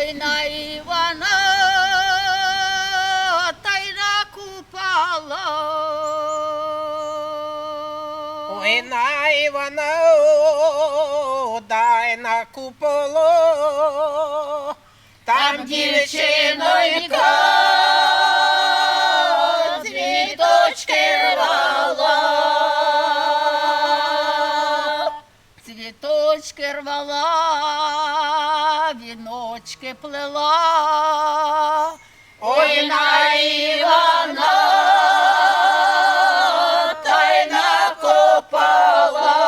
Ой на Івана, та й накупала. Ой, на Івана, дай на куполо, там дівчинонька, Цвіточки рвала, віночки плела. Ой на Івана, та й накопала.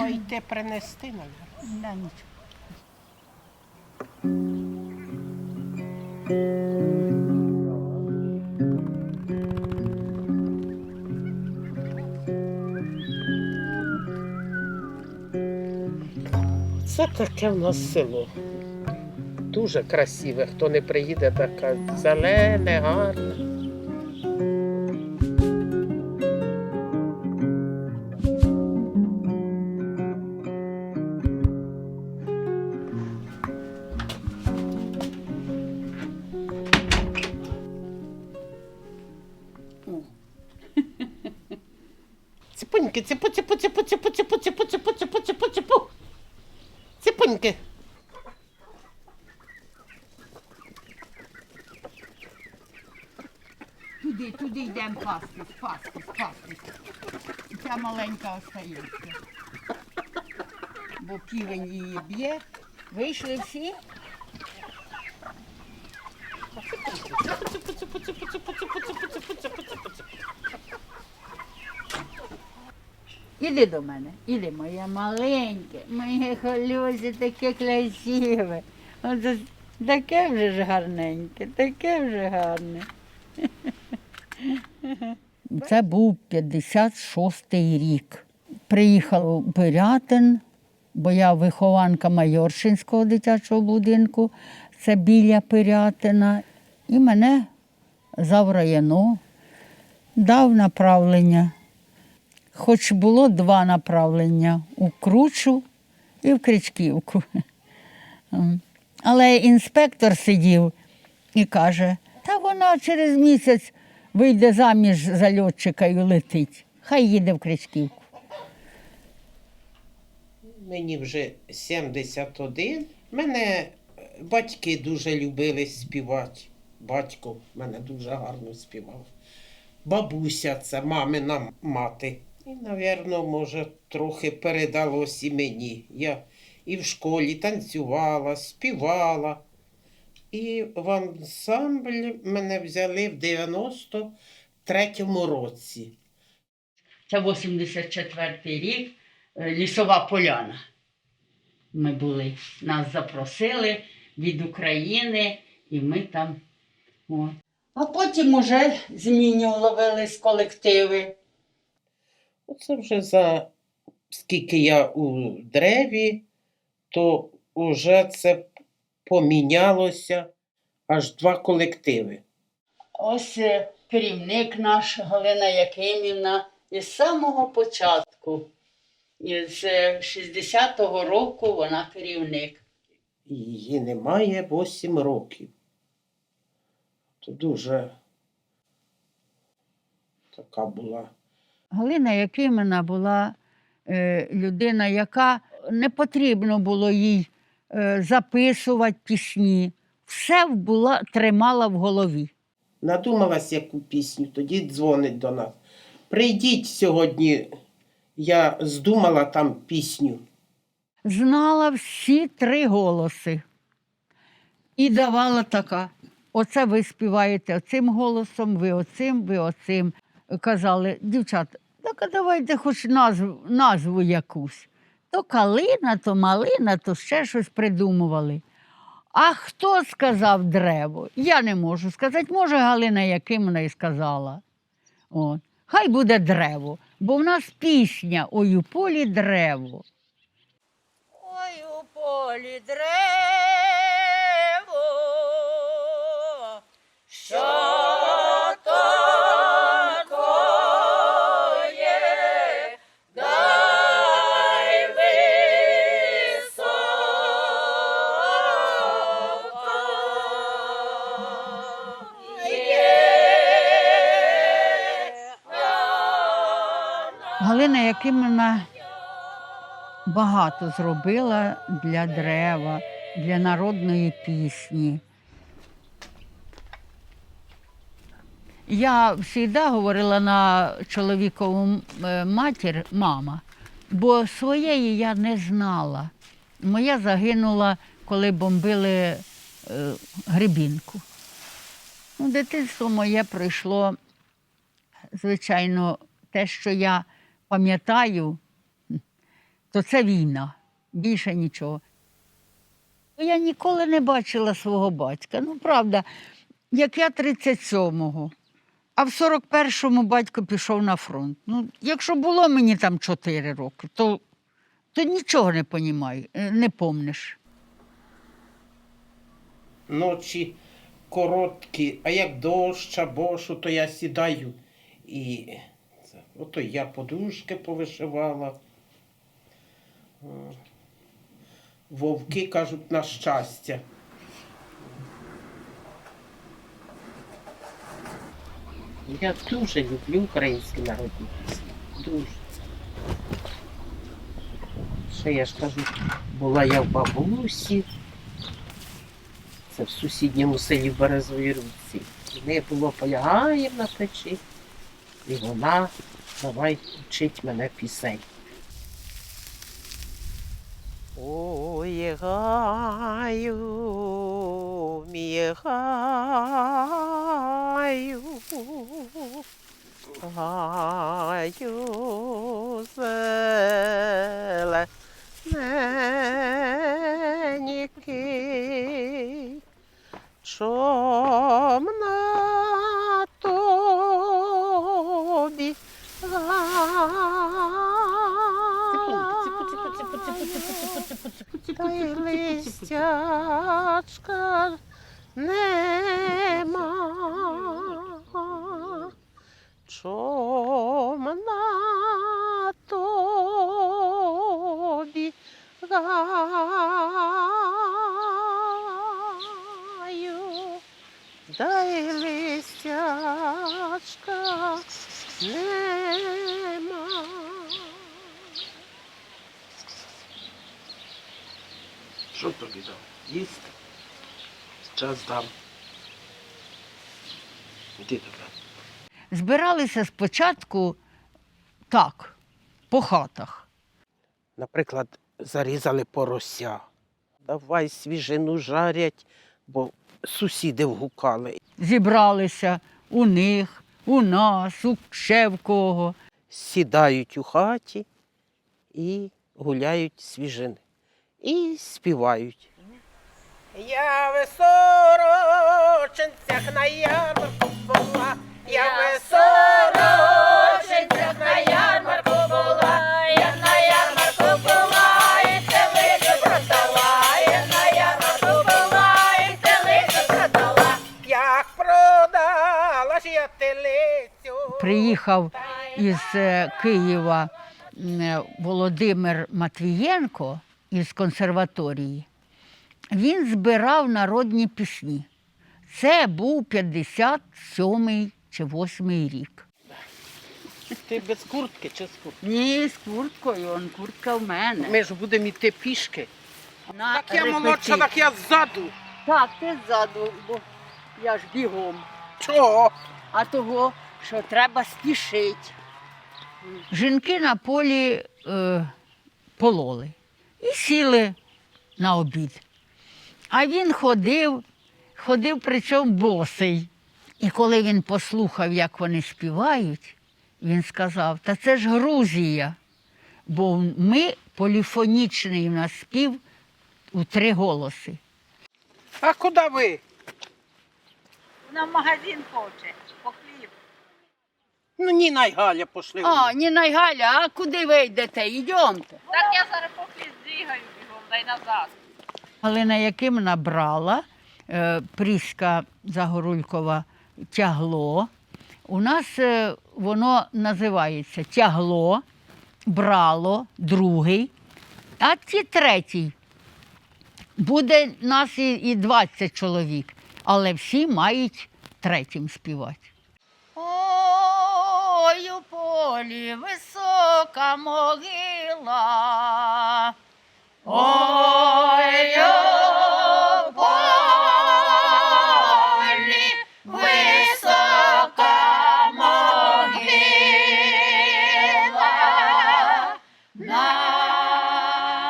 Ой, йти принести, навіть. Да, нічого. Це таке в нас село. Дуже красиве. Хто не приїде, таке зелене, гарне. Ципуньки, ципу, ципу, ципу, ципу, ципу, ципу, ципу, ципу, ципу, ципу. Ципуньки. Туди, туди йдемо пастись, пастись, пастись. Ця маленька остається. Бо півень її б'є. Вийшли всі? Іди до мене, іди, моє маленьке, моє холюсі таке красиве. Оце таке вже ж гарненьке, таке вже гарне. Це був 56-й рік. Приїхав у Пирятин, бо я вихованка Майоршинського дитячого будинку, це біля Пирятина. І мене зав районо, дав направлення. Хоч було два направлення у Кручу і в Кричківку. Але інспектор сидів і каже, та вона через місяць вийде заміж за льотчика і летить. Хай їде в Кричківку. Мені вже 71. Мене батьки дуже любили співати. Батько мене дуже гарно співав. Бабуся це мамина мати. І, напевно, може, трохи передалось і мені. Я і в школі танцювала, співала. І в ансамбль мене взяли в 93-му році. Це 84-й рік, е, лісова поляна. Ми були. Нас запросили від України, і ми там. О. А потім уже змінювались колективи. Оце вже за скільки я у древі, то вже це помінялося аж два колективи. Ось е, керівник наш Галина Якимівна із самого початку, е, 60-го року вона керівник. Її немає 8 років. То дуже така була. Галина Якимівна була е, людина, яка не потрібно було їй е, записувати пісні. Все була, тримала в голові. Надумалась яку пісню, тоді дзвонить до нас. Прийдіть сьогодні, я здумала там пісню. Знала всі три голоси. І давала така. Оце ви співаєте оцим голосом, ви оцим, ви оцим. Казали, дівчата, так а давайте хоч назву, назву якусь. То калина, то малина, то ще щось придумували. А хто сказав древо? Я не можу сказати. Може, Галина Якимна і сказала. От. Хай буде древо, бо в нас пісня Ой у полі древо. Ой у полі древо, що Галина Якимівна багато зробила для дерева, для народної пісні. Я завжди говорила на чоловікову е, матір, мама, бо своєї я не знала. Моя загинула, коли бомбили е, Гребінку. Ну, дитинство моє пройшло, звичайно, те, що я пам'ятаю, то це війна, більше нічого. Я ніколи не бачила свого батька. Ну, правда, як я 37-го, а в 41-му батько пішов на фронт. Ну, якщо було мені там 4 роки, то, то нічого не понімаю, е, не помниш. Ночі короткі, а як дощ або що, то я сідаю. І ото я подушки повишивала. Вовки кажуть на щастя. Я дуже люблю українські народні пісні. Дуже. Ще я ж кажу, була я в бабусі. Це в сусідньому селі Березовій Руці. В неї було полягаємо на печі, і вона давай вчить мене пісень. Ой, гаю, мій гаю, гаю зелененький, чом та й листячка нема. Чом на тобі гаю, дай листячка нема. Що тобі дам? Їсти? Час дам. Іди туди. Збиралися спочатку так, по хатах. Наприклад, зарізали порося. Давай свіжину жарять, бо сусіди вгукали. Зібралися у них, у нас, у ще в кого. Сідають у хаті і гуляють свіжини. І співають. Я в сорочинцях на ярмарку була, я в сорочинцях на ярмарку була, я на ярмарку була, і телицю продала, я на ярмарку була, і телицю продала. Як продала ж я телицю. Приїхав із е, Києва е, Володимир Матвієнко із консерваторії. Він збирав народні пісні. Це був 57-й чи 8-й рік. Ти без куртки чи з курткою? Ні, з курткою, он куртка в мене. Ми ж будемо йти пішки. На Так я молодша, так я ззаду. Так, ти ззаду, бо я ж бігом. Чого? а того, що треба спішити. Жінки на полі е, пололи і сіли на обід. А він ходив, ходив причому босий. І коли він послухав, як вони співають, він сказав: Та це ж Грузія. Бо ми поліфонічний у нас спів у три голоси. А куди ви? В магазин хоче. Ну, Ніна й Галя пошли. А, Ніна й Галя, а куди ви йдете? Йдемте. Так я зараз по хліб зігаю бігом дай назад. Галина Якимна брала, е, Пріська Загорулькова тягло. У нас е, воно називається тягло, брало, другий, а ті третій. Буде нас і, і 20 чоловік, але всі мають третім співати. Полі висока могила. Ой, у полі висока могила.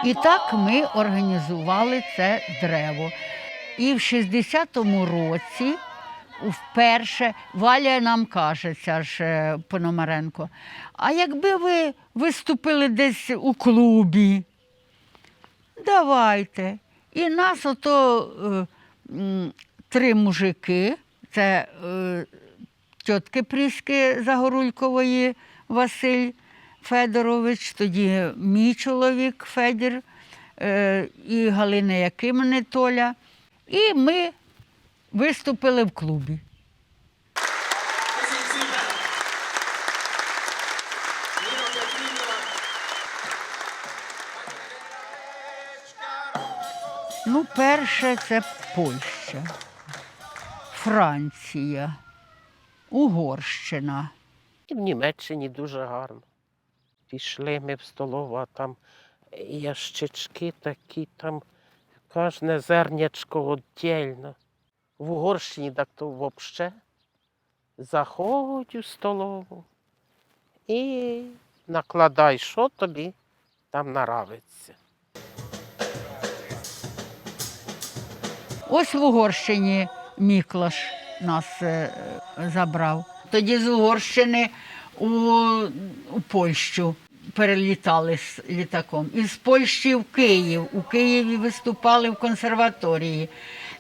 І так ми організували це древо. І в 60-му році вперше Валя нам каже, ця ж е, Пономаренко, а якби ви виступили десь у клубі, давайте. І нас ото е, три мужики, це е, тітки Пріски Загорулькової Василь Федорович, тоді мій чоловік Федір е, і Галина Якимини Толя. І ми виступили в клубі. Ну, перше це Польща, Франція, Угорщина. І в Німеччині дуже гарно. Пішли ми в столову, а там ящички такі, там кожне зернячко віддільно. В Угорщині так то взагалі. Заходь у столову і накладай, що тобі там наравиться. Ось в Угорщині Міклаш нас е, забрав. Тоді з Угорщини у, у Польщу перелітали з літаком. Із Польщі в Київ. У Києві виступали в консерваторії.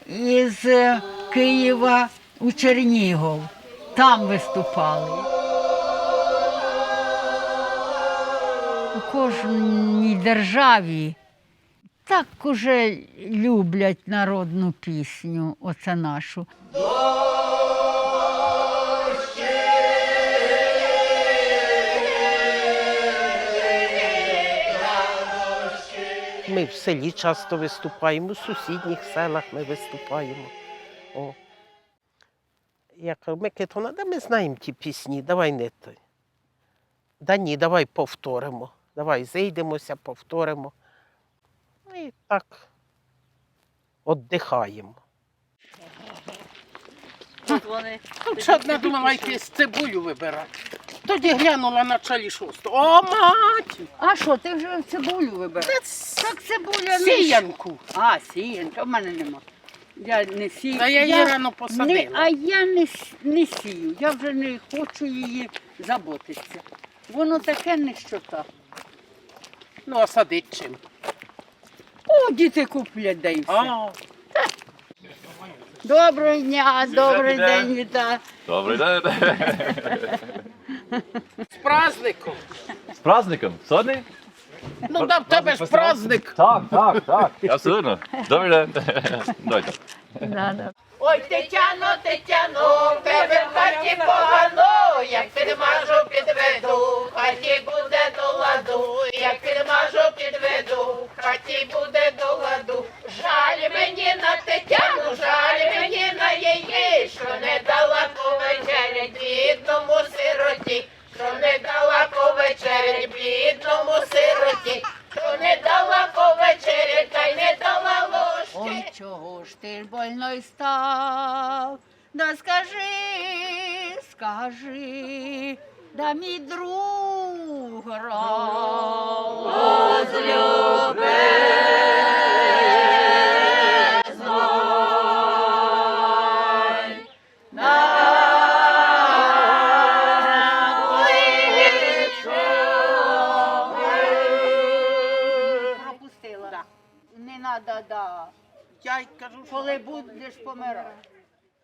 Із е, Києва у Чернігов. Там виступали. У кожній державі так уже люблять народну пісню, оце нашу. Ми в селі часто виступаємо, у сусідніх селах ми виступаємо. О. Я кажу, Микитона, да ми знаємо ті пісні, давай не той. Да ні, давай повторимо. Давай зійдемося, повторимо. Ну і так віддихаємо. Тут вони. Ще одна думала з цибулю вибирати. Тоді глянула на чалі шосту. О, мать! А що, ти вже цибулю вибираєш? Так цибуля не Сіянку. А, сіянка, в мене нема. Я не сію. А я її рано не, а я не, с- не сію. Я вже не хочу її заботитися. Воно таке нещота. Ну, а садить чим? О, діти куплять дай все. А, Доброго дня, добрий день, вітаю. Добрий день. З праздником. З праздником. Сьогодні? Ну, да, в тебе ж праздник. Так, так, так. Абсолютно. Добрий день. Дайте. Да, да. Ой, Тетяно, Тетяно, в тебе в хаті погано, як підмажу підведу, в хаті буде до ладу, як підмажу підведу, в хаті буде до ладу. Жаль мені на Тетяну, жаль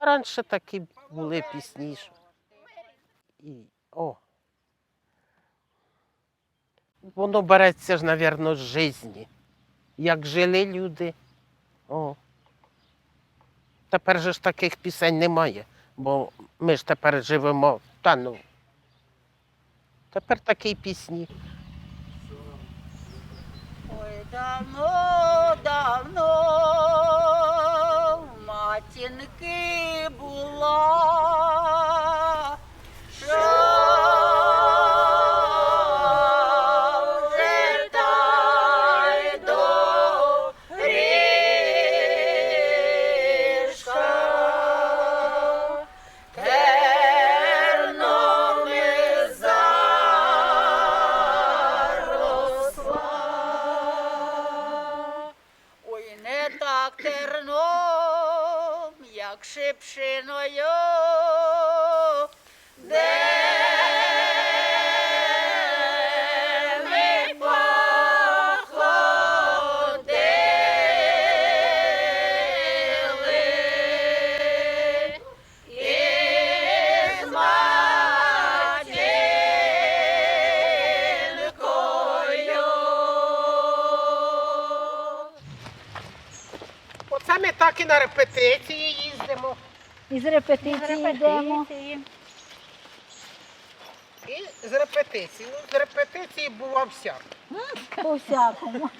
раніше такі були пісні. І, о. Воно береться ж, мабуть, з житті. як жили люди. О. Тепер же ж таких пісень немає, бо ми ж тепер живемо. Та ну. Тепер такі пісні. Ой, давно, шипшиною, де ми походили. Із на репетиції їздимо. Із репетиції йдемо. І з репетиції. Ну, з репетиції бува всяк. По всякому.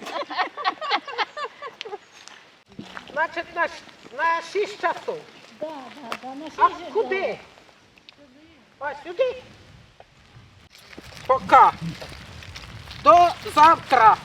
Значить, на, ш- на 6 часов. Да, да, да, на А шість куди? А сюди. Пока. До завтра.